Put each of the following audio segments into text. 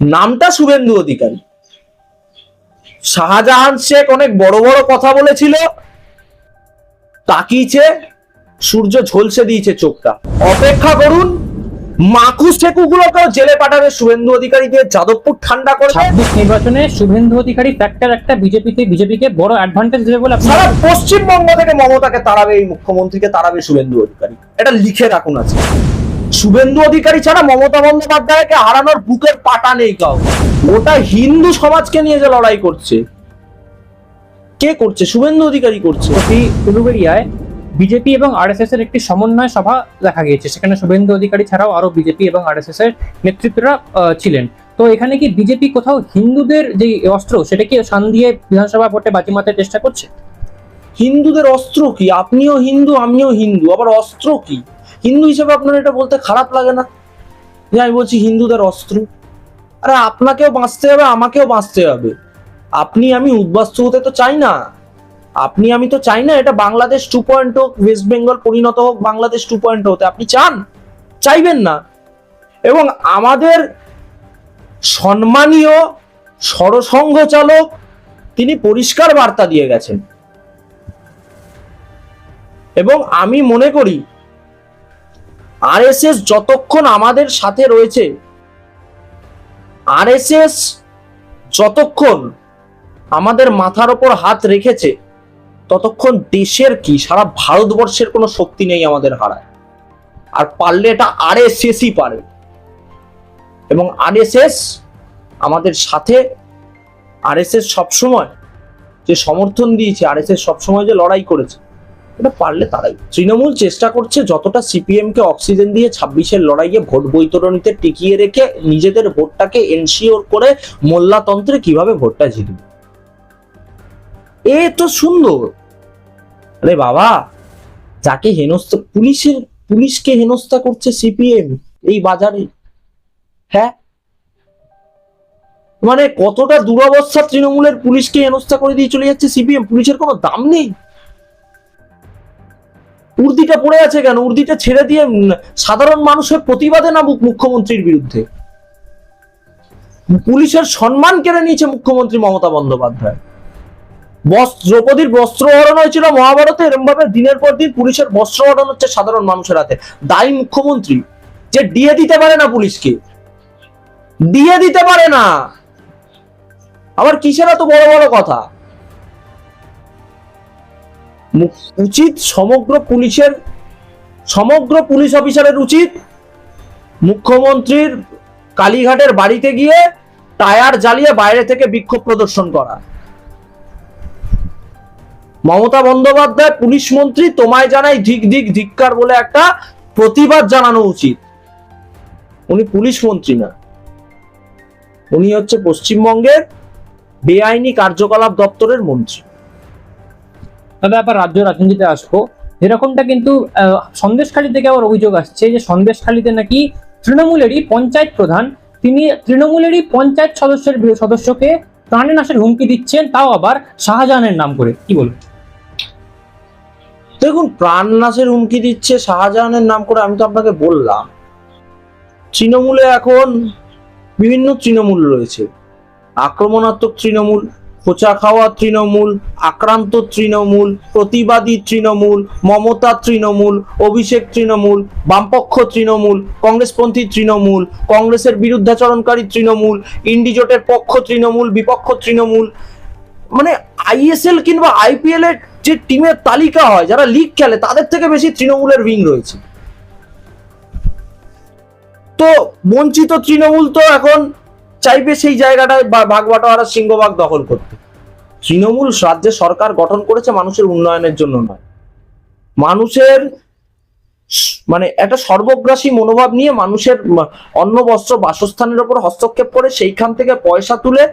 নামটা শুভেন্দু অধিকারী। শাহজাহান শেখ অনেক বড় বড় কথা বলেছিল তাকিয়েছে সূর্য ঝলসে দিয়েছে চোখটা। অপেক্ষা করুন মাকুস ঠেকুগুলোকেও জেলে পাঠাবে শুভেন্দু অধিকারী দিয়ে যাদবপুর ঠান্ডা করে ছাব্বিশ নির্বাচনে শুভেন্দু অধিকারী ফ্যাক্টর একটা বিজেপিতে বিজেপিকে বড় অ্যাডভান্টেজ দেবে বলে সারা পশ্চিমবঙ্গ থেকে মমতাকে তাড়াবে এই মুখ্যমন্ত্রীকে তাড়াবে শুভেন্দু অধিকারী। এটা লিখে রাখুন আছে শুভেন্দু অধিকারী ছাড়া মমতা বন্দ্যোপাধ্যায়কে হারানোর বুকের পাটা নেই কাউ ওটা হিন্দু সমাজকে নিয়ে যে লড়াই করছে কে করছে? শুভেন্দু অধিকারী করছে। উলুবেড়িয়ায় বিজেপি এবং আরএসএস এর একটি সমন্বয় সভা দেখা গিয়েছে। সেখানে শুভেন্দু অধিকারী ছাড়াও আরও বিজেপি এবং আরএসএস এর নেতৃত্বরা আহ, ছিলেন। তো এখানে কি বিজেপি কোথাও হিন্দুদের যে অস্ত্র সেটাকে শান দিয়ে বিধানসভা ভোটে বাজিমাতের চেষ্টা করছে? হিন্দুদের অস্ত্র কি? আপনিও হিন্দু আমিও হিন্দু আবার অস্ত্র কি? হিন্দু হিসেবে আপনার এটা বলতে খারাপ লাগে না। যে আমি বলছি হিন্দুদের অস্ত্র। আরে আপনাকেও বাঁচতে হবে, আমাকেও বাঁচতে হবে। আপনি, আমি উদ্বাস্ত হতে তো চাই না। আপনি, আমি তো চাই না এটা বাংলাদেশ টু পয়েন্ট হোক ওয়েস্ট বেঙ্গল পরিণত হোক, বাংলাদেশ টু পয়েন্ট হতে। আপনি চান? চাইবেন না। এবং আমাদের সম্মানীয় সরসংঘ চালক তিনি পরিষ্কার বার্তা দিয়ে গেছেন। এবং আমি মনে করি আরএসএস যতক্ষণ আমাদের সাথে রয়েছে, আরএসএস যতক্ষণ আমাদের মাথার ওপর হাত রেখেছে, ততক্ষণ দেশের কি, সারা ভারতবর্ষের কোনো শক্তি নেই আমাদের হারায়। আর পারলে এটা আরএসএসই পারে। এবং আরএসএস আমাদের সাথে, আরএসএস সবসময় যে সমর্থন দিয়েছে, আরএসএস সবসময় যে লড়াই করেছে এটা পারলে তারাই। তৃণমূল চেষ্টা করছে যতটা সিপিএম কে অক্সিজেন দিয়ে ছাব্বিশের লড়াইয়ে ভোট বৈতরণীতে টিকিয়ে রেখে নিজেদের ভোটটাকে এনশিওর করে মোল্লাতন্ত্রে কীভাবে ভোটটা জিতবে। এ তো সুন্দর। আরে বাবা, যাকে হেনস্থা, পুলিশের, পুলিশকে হেনস্থা করছে সিপিএম এই বাজারে হ্যাঁ? মানে কতটা দুরবস্থা তৃণমূলের পুলিশকে হেনস্থা করে দিয়ে চলে যাচ্ছে সিপিএম পুলিশের কোনো দাম নেই। উর্দিটা পড়ে আছে কেন? উর্দিটা ছেড়ে দিয়ে সাধারণ মানুষের প্রতিবাদে নামুক মুখ্যমন্ত্রীর বিরুদ্ধে? পুলিশের সম্মান কেড়ে নিয়েছে মুখ্যমন্ত্রী মমতা বন্দ্যোপাধ্যায়। দ্রৌপদীর বস্ত্র হরণ হয়েছিল মহাভারতে এরম ভাবে দিনের পর দিন পুলিশের বস্ত্র হরণ হচ্ছে সাধারণ মানুষের হাতে। দায়ী মুখ্যমন্ত্রী, যে দিয়ে দিতে পারে না পুলিশকে। দিয়ে দিতে পারে না। আবার কিসের এত বড় বড় কথা? উচিত সমগ্র পুলিশের, সমগ্র পুলিশ অফিসারের উচিত মুখ্যমন্ত্রীর কালীঘাটের বাড়িতে গিয়ে টায়ার জ্বালিয়ে বাইরে থেকে বিক্ষোভ প্রদর্শন করা। মমতা বন্দ্যোপাধ্যায় পুলিশ মন্ত্রী, তোমায় জানাই ধিক ধিক ধিক্কার বলে একটা প্রতিবাদ জানানো উচিত। উনি পুলিশ মন্ত্রী না। উনি হচ্ছে পশ্চিমবঙ্গের বেআইনি কার্যকলাপ দপ্তরের মন্ত্রী। তবে আবার রাজ্য রাজনীতিতে আসব। যেরকমটা কিন্তু সন্দেশখালী থেকে আবার অভিযোগ আসছে যে সন্দেশখালীতে নাকি তৃণমূলেরই পঞ্চায়েত প্রধান, তিনি তৃণমূলেরই পঞ্চায়েত সদস্যের সদস্যকে প্রাণে নাশের হুমকি দিচ্ছেন, তাও আবার শাহজাহানের নাম করে। কি বলব? দেখুন প্রাণনাশের হুমকি দিচ্ছে শাহজাহানের নাম করে আমি তো আপনাকে বললাম। তৃণমূলে এখন বিভিন্ন তৃণমূল রয়েছে। আক্রমণাত্মক তৃণমূল খোঁচা খাওয়া তৃণমূল, আক্রান্ত তৃণমূল, প্রতিবাদী তৃণমূল, মমতা তৃণমূল, অভিষেক তৃণমূল, বামপক্ষ তৃণমূল, কংগ্রেসপন্থী তৃণমূল, কংগ্রেসের বিরুদ্ধাচরণকারী তৃণমূল, ইন্ডিজোটের পক্ষ তৃণমূল, বিপক্ষ তৃণমূল মানে আইএসএল কিংবা আইপিএল এর যে টিমের তালিকা হয়, যারা লিগ খেলে, তাদের থেকে বেশি তৃণমূলের উইং রয়েছে। তো বঞ্চিত তৃণমূল তো এখন চাইবে সেই জায়গাটায় বা- ভাগ বাটোয়ারা সিংহভাগ দখল করতে। তৃণমূল রাজ্যে সরকার গঠন করেছে মানুষের উন্নয়নের জন্য নয়। মানুষের মানে একটা সর্বগ্রাসী মনোভাব নিয়ে মানুষের অন্ন, বস্ত্র, বাসস্থানের উপর হস্তক্ষেপ করে সেইখান থেকে পয়সা তুলে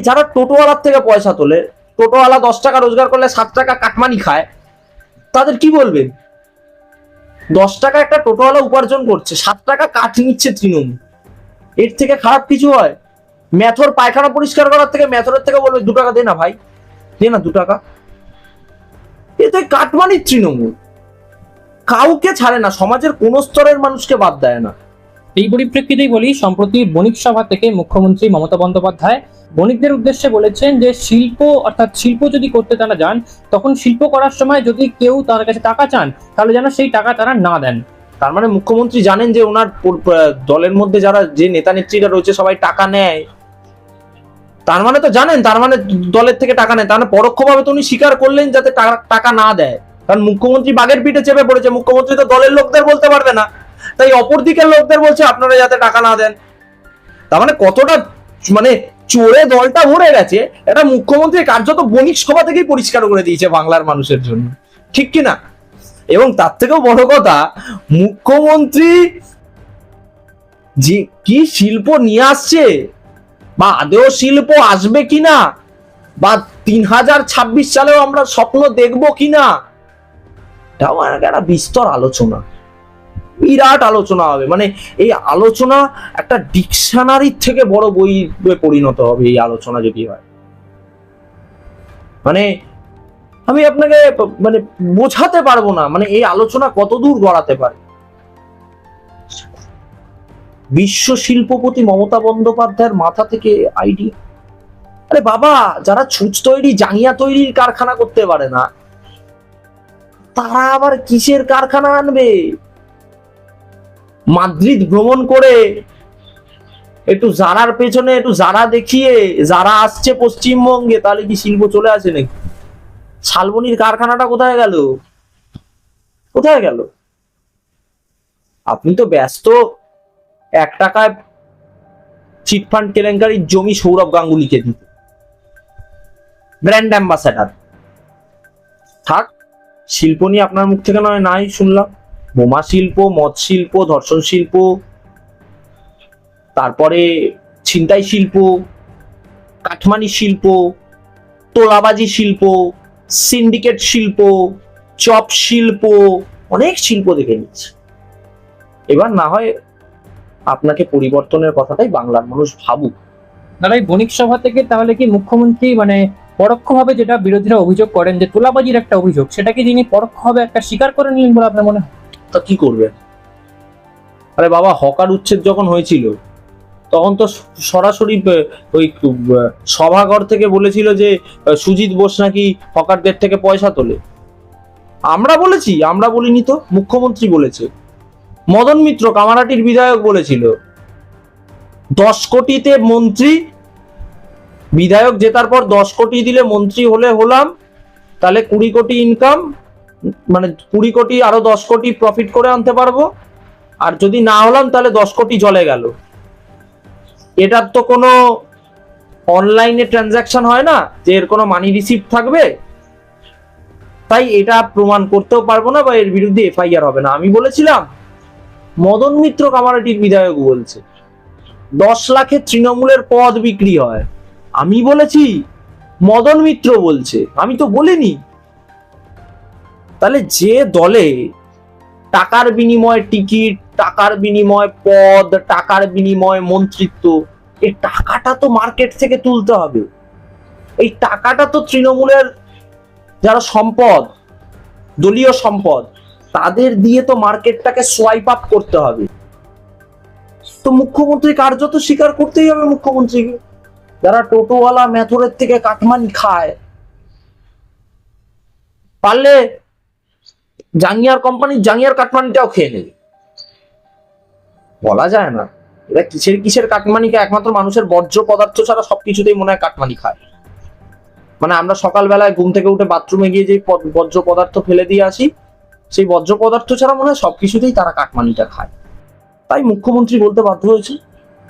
যারা টোটোওয়ালার থেকে পয়সা তোলে, টোটোওয়ালা দশ টাকা রোজগার করলে সাত টাকা কাটমানি খায়, তাদের কি বলবেন? দশ টাকা একটা টোটোওয়ালা উপার্জন করছে সাত টাকা কাঠ নিচ্ছে তৃণমূল। এর থেকে খারাপ কিছু হয়? ম্যাথর পায়খানা পরিষ্কার করার থেকে ম্যাথরের থেকে বলবে দু টাকা দে না ভাই। দে না দু টাকা। এ তো কাটমানির তৃণমূল। কাউকে ছাড়ে না, সমাজের কোন স্তরের মানুষকে বাদ দেয় না। এই পরিপ্রেক্ষিতেই বলি, সম্প্রতি বণিক সভা থেকে মুখ্যমন্ত্রী মমতা বন্দ্যোপাধ্যায় বণিকদের উদ্দেশ্যে বলেছেন যে শিল্প, অর্থাৎ শিল্প যদি করতে তারা যান, তখন শিল্প করার সময় যদি কেউ তার কাছে টাকা চান, তাহলে যেন সেই টাকা তারা না দেন। তার মানে মুখ্যমন্ত্রী জানেন যে ওনার দলের মধ্যে যারা যে নেতা নেত্রীরা রয়েছে সবাই টাকা নেয়। তার মানে তো জানেন, তার মানে দলের থেকে টাকা নেয়। তার মানে পরোক্ষভাবে তো উনি স্বীকার করলেন যাতে টাকা- টাকা না দেয়। কারণ মুখ্যমন্ত্রী বাগের পিঠে চেপে পড়েছে। মুখ্যমন্ত্রী তো দলের লোকদের বলতে পারবে না। তাই অপর দিকের লোকদের বলছে, আপনারা যাতে টাকা না দেন। তার মানে কতটা মানে চোরে দলটা ভরে গেছে, এটা মুখ্যমন্ত্রী কার্যত বণিক সভা থেকেই পরিষ্কার করে দিয়েছে বাংলার মানুষের জন্য। ঠিক কি না? এবং তার থেকেও বড় কথা, মুখ্যমন্ত্রী যে কি শিল্প নিয়ে আসছে বা আদেও শিল্প আসবে কিনা বা তিন হাজার ছাব্বিশ সালেও আমরা স্বপ্ন দেখব কিনা, এটাও একটা বিস্তর আলোচনা। বিরাট আলোচনা হবে। মানে এই আলোচনা একটা ডিকশনারির থেকে বড় বই পরিণত হবে এই আলোচনা যদি হয়। মানে আমি আপনাকে মানে বোঝাতে পারব না মানে এই আলোচনা কতদূর গড়াতে পারে? বিশ্ব শিল্পপতি মমতা বন্দ্যোপাধ্যায়ের মাথা থেকে আইডিয়া আরে বাবা, যারা ছুঁচ তৈরি, জাঙ্গিয়া তৈরির কারখানা করতে পারে না, তারা আবার কিসের কারখানা আনবে? মাদ্রিদ ভ্রমণ করে একটু জারার পেছনে, একটু জারা দেখিয়ে যারা আসছে পশ্চিমবঙ্গে, তাহলে কি শিল্প চলে আসে নাকি? শালবনির কারখানাটা কোথায় গেল? কোথায় গেল? আপনি তো ব্যস্ত। এক টাকায় চিটফান্ড কেলেঙ্কারির জমি সৌরভ গাঙ্গুলিকে দিতে। Brand ambassador. থাক, শিল্প নিয়ে আপনার মুখ থেকে নয়, নাই শুনলাম। বোমা শিল্প, মদ শিল্প, ধর্ষণ শিল্প, তারপরে ছিনতাই শিল্প, কাঠমানি শিল্প, তোলাবাজি শিল্প সিন্ডিকেট শিল্প চপ শিল্প অনেক শিল্প দেখে নিচ্ছে এবার না হয় আপনাকে পরিবর্তনের কথাটাই বাংলার মানুষ ভাবুক। দাদা এই বণিক সভা থেকে তাহলে কি মুখ্যমন্ত্রী মানে পরোক্ষভাবে যেটা বিরোধীরা অভিযোগ করেন যে তোলাবাজির একটা অভিযোগ সেটাকে তিনি পরোক্ষভাবে একটা স্বীকার করে নিলেন বলে আপনার মনে হয়? তা কি করবে আরে বাবা হকার উচ্ছেদ যখন হয়েছিল তখন তো সরাসরি ওই সভাঘর থেকে বলেছিল যে সুজিত বোস নাকি হকারদের থেকে পয়সা তোলে। আমরা বলেছি, আমরা বলিনি তো, মুখ্যমন্ত্রী বলেছে। মদন মিত্র, কামারাটির বিধায়ক বলেছিল, দশ কোটিতে মন্ত্রী, বিধায়ক জেতার পর দশ কোটি দিলে মন্ত্রী হলে হলাম, তাহলে কুড়ি কোটি ইনকাম মানে কুড়ি কোটি আরও দশ কোটি প্রফিট করে আনতে পারব, আর যদি না হলাম তাহলে দশ কোটি জলে গেল। এটার তো কোনো অনলাইনে ট্রানজাকশন হয় না, যে এর কোনো মানি রিসিপ্ট থাকবে। তাই এটা প্রমাণ করতেও পারব না বা এর বিরুদ্ধে এফআইআর হবে না। আমি বলেছিলাম, মদন মিত্র কামারাটির বিধায়ক বলছে, দশ লাখে তৃণমূলের পদ বিক্রি হয়। আমি বলেছি, মদন মিত্র বলছে। আমি তো বলিনি। তাহলে যে দলে টাকার বিনিময়ে টিকিট, টাকার বিনিময় পদ, টাকার বিনিময় মন্ত্রিত্ব, এই টাকাটা তো মার্কেট থেকে তুলতে হবে। এই টাকাটা তো তৃণমূলের যারা সম্পদ, দলীয় সম্পদ, তাদের দিয়ে তো মার্কেটটাকে সোয়াইপ আপ করতে হবে। তো মুখ্যমন্ত্রী কার্যত স্বীকার করতেই হবে মুখ্যমন্ত্রীকে। যারা টোটোওয়ালা মেথরের থেকে কাটমানি খায়, পারলে জাঙ্গিয়ার কোম্পানির জাঙ্গিয়ার কাটমানিটাও খেয়ে নেবে। বলা যায় না। এরা কিসের কিসের কাটমানিকে একমাত্র মানুষের বর্জ্য পদার্থ ছাড়া সবকিছুতেই মনে হয় কাটমানি খায়। মানে আমরা সকালবেলায় ঘুম থেকে উঠে বাথরুমে গিয়ে যে বর্জ্য পদার্থ ফেলে দিয়ে আসি, সেই বর্জ্য পদার্থ ছাড়া মনে হয় সবকিছুতেই তারা কাটমানিটা খায়। তাই মুখ্যমন্ত্রী বলতে বাধ্য হয়েছে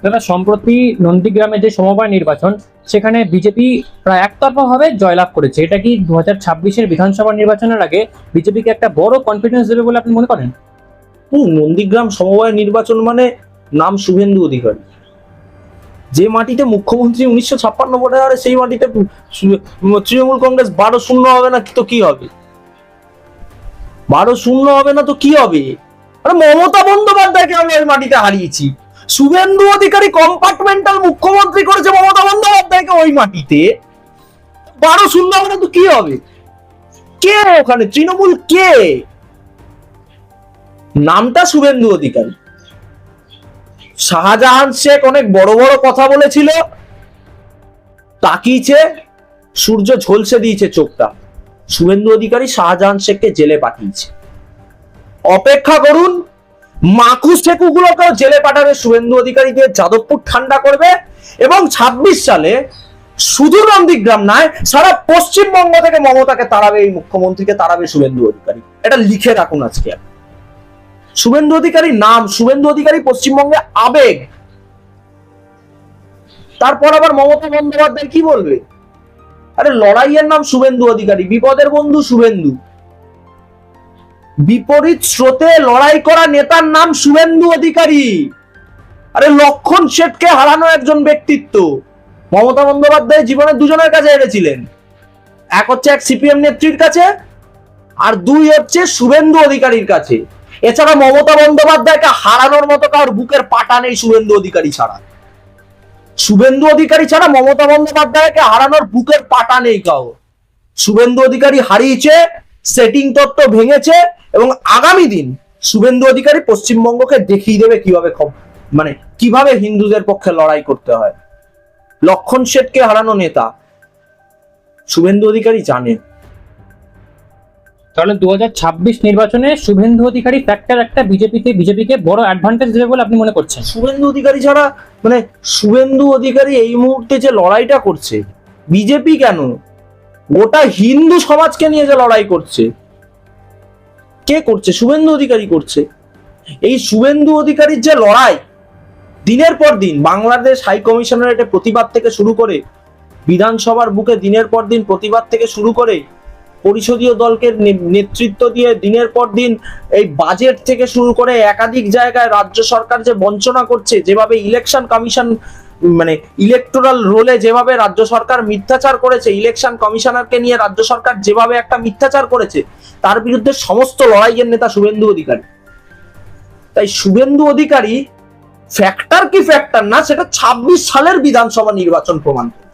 দাদা সম্প্রতি নন্দীগ্রামে যে সমবায় নির্বাচন, সেখানে বিজেপি প্রায় একতরফা ভাবে জয়লাভ করেছে। এটা কি দু হাজার ছাব্বিশের বিধানসভা নির্বাচনের আগে বিজেপিকে একটা বড় কনফিডেন্স দেবে বলে আপনি মনে করেন? নন্দীগ্রাম সমবায় নির্বাচন মানে নাম শুভেন্দু অধিকারী। যে মাটিতে মুখ্যমন্ত্রী উনিশশো ছাপ্পান্ন ভোটে হারে, সেই মাটিতে তৃণমূল কংগ্রেস বারো শূন্য হবে না, তো কি হবে? বারো শূন্য হবে না, তো কি হবে? আরে মমতা বন্দ্যোপাধ্যায়কে আমরা ওই মাটিতে হারিয়েছি। শুভেন্দু অধিকারী কম্পার্টমেন্টাল মুখ্যমন্ত্রী করেছে মমতা বন্দ্যোপাধ্যায়কে ওই মাটিতে। বারো হবে তো কি হবে? কে ওখানে? তৃণমূল কে? নামটা শুভেন্দু অধিকারী। শাহজাহান শেখ অনেক বড় বড় কথা বলেছিল। তাকিয়েছে, সূর্য ঝলসে দিয়েছে চোখটা। শুভেন্দু অধিকারী শাহজাহান শেখকে জেলে পাঠিয়েছে। অপেক্ষা করুন মাকুস ঠেকুগুলোকেও জেলে পাঠাবে শুভেন্দু অধিকারী দিয়ে যাদবপুর ঠান্ডা করবে এবং ২৬ সালে শুধু নন্দীগ্রাম নয়, সারা পশ্চিমবঙ্গ থেকে মমতাকে তাড়াবে এই মুখ্যমন্ত্রীকে তাড়াবে শুভেন্দু অধিকারী। এটা লিখে রাখুন আজকে। শুভেন্দু অধিকারী নাম, শুভেন্দু অধিকারী পশ্চিমবঙ্গে আবেগ। তারপর আবার মমতা বন্দ্যোপাধ্যায় কি বলবে? আরে লড়াইয়ের নাম শুভেন্দু অধিকারী, বিপদের বন্ধু শুভেন্দু। বিপরীত স্রোতে লড়াই করা নেতার নাম শুভেন্দু অধিকারী। আরে লক্ষণ শেঠকে হারানো একজন ব্যক্তিত্ব। মমতা বন্দ্যোপাধ্যায় জীবনে দুজনের কাছে হেরেছিলেন। এক হচ্ছে এক সিপিএম নেত্রীর কাছে, আর দুই হচ্ছে শুভেন্দু অধিকারীর কাছে। এছাড়া মমতা বন্দ্যোপাধ্যায়কে হারানোর মতো কারোর বুকের পাটা নেই শুভেন্দু অধিকারী ছাড়া। শুভেন্দু অধিকারী ছাড়া মমতা বন্দ্যোপাধ্যায়কে হারানোর বুকের পাটা নেই কাউ শুভেন্দু অধিকারী হারিয়েছে সেটিং তত্ত্ব ভেঙেছে এবং আগামী দিন শুভেন্দু অধিকারী পশ্চিমবঙ্গকে দেখিয়ে দেবে কীভাবে মানে কীভাবে হিন্দুদের পক্ষে লড়াই করতে হয়। লক্ষণ শেঠকে হারানো নেতা শুভেন্দু অধিকারী জানে। তাহলে দু হাজার ছাব্বিশ নির্বাচনে শুভেন্দু অধিকারী ফ্যাক্টর একটা বিজেপিতে বিজেপিকে বড় অ্যাডভান্টেজ দেবে বলে আপনি মনে করছেন? শুভেন্দু অধিকারী ছাড়া মানে শুভেন্দু অধিকারী এই মুহূর্তে যে লড়াইটা করছে বিজেপি কেন গোটা হিন্দু সমাজকে নিয়ে যে লড়াই করছে, কে করছে? শুভেন্দু অধিকারী করছে। এই শুভেন্দু অধিকারীর যে লড়াই, দিনের পর দিন বাংলাদেশ হাই কমিশনারেটে প্রতিবাদ থেকে শুরু করে, বিধানসভার বুকে দিনের পর দিন প্রতিবাদ থেকে শুরু করে, পরিষদীয় দলকে নেতৃত্ব দিয়ে দিনের পর দিন এই বাজেট থেকে শুরু করে একাধিক জায়গায় রাজ্য সরকার যে বঞ্চনা করছে, যেভাবে ইলেকশন কমিশন মানে ইলেকটোরাল রোলে যেভাবে রাজ্য সরকার মিথ্যাচার করেছে ইলেকশন কমিশনারকে নিয়ে রাজ্য সরকার যেভাবে একটা মিথ্যাচার করেছে, তার বিরুদ্ধে সমস্ত লড়াইয়ের নেতা শুভেন্দু অধিকারী তাই শুভেন্দু অধিকারী ফ্যাক্টর কি ফ্যাক্টর না, সেটা ছাব্বিশ সালের বিধানসভা নির্বাচন প্রমাণ করে।